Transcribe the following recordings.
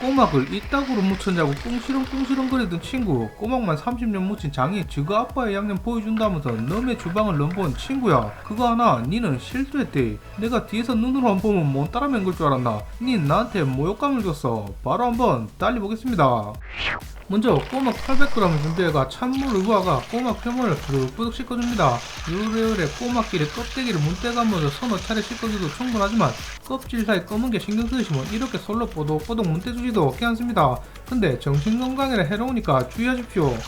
꼬막을 이따구로 묻혔냐고 꿍시렁꿍시렁거리던 친구. 꼬막만 30년 묻힌 장인 지그 아빠의 양념 보여준다면서 너의 주방을 넘본 친구야. 그거 하나 니는 실수했대. 내가 뒤에서 눈으로 한 보면 못 따라 맹걸 줄 알았나. 니 나한테 모욕감을 줬어. 바로 한번 달리보겠습니다 먼저 꼬막 800g 준비해가 찬물을 부어가 꼬막 표면을 부득부득 씻어줍니다. 요래요래 꼬막끼리 껍데기를 문대감으로 서너 차례 씻어줘도 충분하지만 껍질 사이 검은 게 신경 쓰이시면 이렇게 솔로 뽀독뽀독 문대주지도 괜찮습니다. 근데 정신건강에 해로우니까 주의하십시오. 물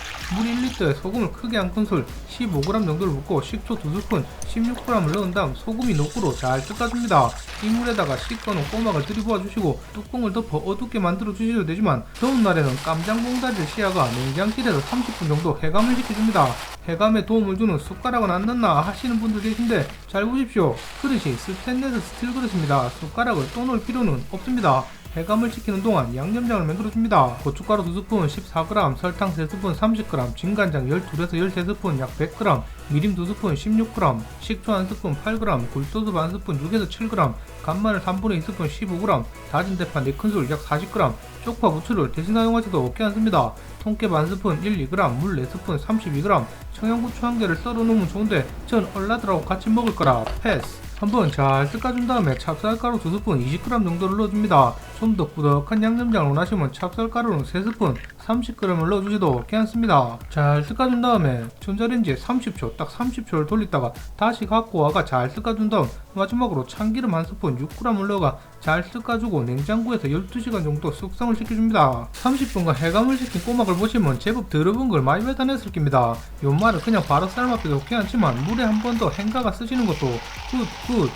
1리터에 소금을 크게 한 큰술 15g 정도를 붓고 식초 2스푼 16g을 넣은 다음 소금이 녹으로 잘 섞어줍니다. 이 물에다가 씻어놓은 꼬막을 들이부어 주시고 뚜껑을 덮어 어둡게 만들어 주셔도 되지만 더운 날에는 깜장 봉다리를 씌어가 냉장실에서 30분 정도 해감을 시켜줍니다. 해감에 도움을 주는 숟가락은 안 넣나 하시는 분들 계신데 잘 보십시오. 그릇이 스테인레스 스틸 그릇입니다. 숟가락을 또 넣을 필요는 없습니다. 해감을 시키는 동안 양념장을 만들어줍니다. 고춧가루 2스푼 14g, 설탕 3스푼 30g, 진간장 12에서 13스푼 약 100g, 미림 2스푼 16g, 식초 1스푼 8g, 굴소스 반 스푼 6에서 7g, 간마늘 3분의 2스푼 15g, 다진 대파 4큰술 약 40g, 쪽파 부추를 대신 사용하셔도 괜찮습니다. 통깨 반 스푼 1, 2g, 물 4스푼 32g, 청양고추 한 개를 썰어 놓으면 좋은데 전 얼라들하고 같이 먹을 거라 패스. 한번 잘 섞어준 다음에 찹쌀가루 2스푼 20g 정도를 넣어줍니다. 좀 더 꾸덕한 양념장을 원하시면 찹쌀가루는 3스푼 30g을 넣어주셔도 괜찮습니다. 잘 섞어준 다음에 전자레인지에 30초, 딱 30초를 돌리다가 다시 갖고 와가 잘 섞어준 다음 마지막으로 참기름 한 스푼 6g을 넣어가 잘 섞어주고 냉장고에서 12시간 정도 숙성을 시켜줍니다. 30분간 해감을 시킨 꼬막을 보시면 제법 더러운 걸 많이 뱉어냈을 겁니다. 요 말은 그냥 바로 삶아도 괜찮지만 물에 한 번 더 헹가가 쓰시는 것도 굿, 굿,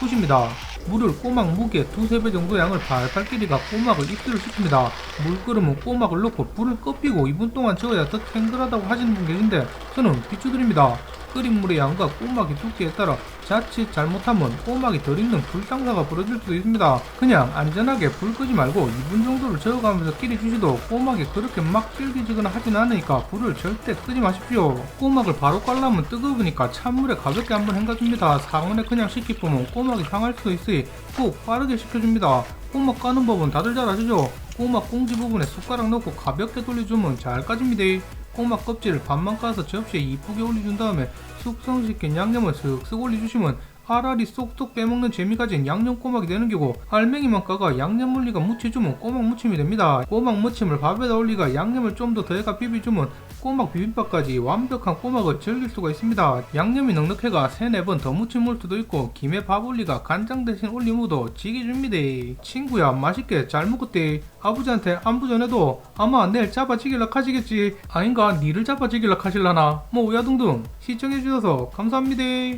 굿입니다. 물을 꼬막 무게 두세 배 정도 양을 팔팔 끼리가 꼬막을 입수를 시킵니다. 물 끓으면 꼬막을 넣고 불을 꺼피고 2분 동안 저어야 더 탱글하다고 하시는 분 계신데 저는 비추드립니다. 끓인 물의 양과 꼬막의 두께에 따라 자칫 잘못하면 꼬막이 덜 익는 불상사가 벌어질 수도 있습니다. 그냥 안전하게 불 끄지 말고 2분 정도를 저어가면서 끼리 주시도 꼬막이 그렇게 막 질기지거나 하진 않으니까 불을 절대 끄지 마십시오. 꼬막을 바로 깔라면 뜨거우니까 찬물에 가볍게 한번 헹궈줍니다. 상온에 그냥 식히보면 꼬막이 상할 수도 있으니 꼭 빠르게 식혀줍니다. 꼬막 까는 법은 다들 잘 아시죠? 꼬막 꽁지 부분에 숟가락 넣고 가볍게 돌려주면 잘 까집니다. 꼬막 껍질을 반만 까서 접시에 이쁘게 올려준 다음에 숙성시킨 양념을 쓱쓱 올려주시면 알알이 쏙쏙 빼먹는 재미 가진 양념 꼬막이 되는 게고 알맹이만 까가 양념 물리가 묻혀주면 꼬막 무침이 됩니다. 꼬막 무침을 밥에다 올리가 양념을 좀 더 더해가 비비주면 꼬막 비빔밥까지 완벽한 꼬막을 즐길 수가 있습니다. 양념이 넉넉해가 3, 4번 더 무침 물 수도 있고 김에 밥 올리가 간장 대신 올리무도 지게 줍니다. 친구야 맛있게 잘 먹었대. 아버지한테 안부 전해도 아마 내일 잡아지길라 하시겠지. 아닌가 니를 잡아지길라 하실라나. 뭐 우야둥둥 시청해주셔서 감사합니다.